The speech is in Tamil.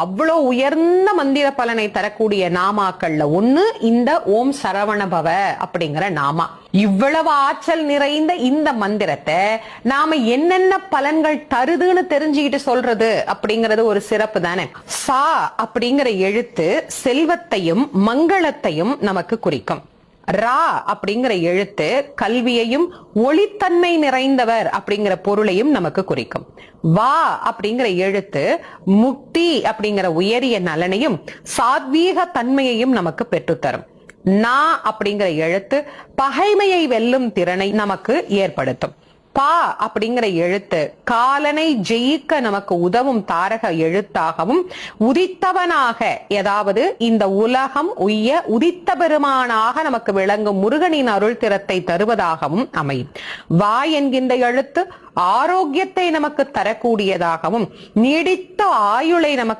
அவ்வளோ உயர்ந்த மந்திர பலனை தரக்கூடிய நாமாக்கள்ல ஒண்ணு இந்த ஓம் சரவணபவ அப்படிங்கிற நாமா. இவ்வளவு ஆற்றல் நிறைந்த இந்த மந்திரத்தை நாம என்னென்ன பலன்கள் தருதுன்னு தெரிஞ்சுக்கிட்டு சொல்றது அப்படிங்கறது ஒரு சிறப்பு தானே. சா அப்படிங்கிற எழுத்து செல்வத்தையும் மங்களத்தையும் நமக்கு குறிக்கும். ரா அப்படிங்கிற எழுத்து கல்வியையும் ஒளித்தன்மை நிறைந்தவர் அப்படிங்கிற பொருளையும் நமக்கு குறிக்கும். வா அப்படிங்கிற எழுத்து முக்தி அப்படிங்கிற உயரிய நலனையும் சாத்வீக தன்மையையும் நமக்கு பெற்றுத்தரும். நா அப்படிங்கிற எழுத்து பகைமையை வெல்லும் திறனை நமக்கு ஏற்படுத்தும். பா அப்படிங்கிற எழுத்து காலனை ஜெயிக்க நமக்கு உதவும் தாரக எழுத்தாகவும் உதித்தவனாக ஏதாவது இந்த உலகம் உய்ய உதித்த பெருமானாக நமக்கு விளங்கும் முருகனின் அருள் திறத்தை தருவதாகவும் அமையும். வா என்கின்ற எழுத்து ஆரோக்கியத்தை நமக்கு தரக்கூடியதாகவும் நீடித்த ஆயுளை நமக்கு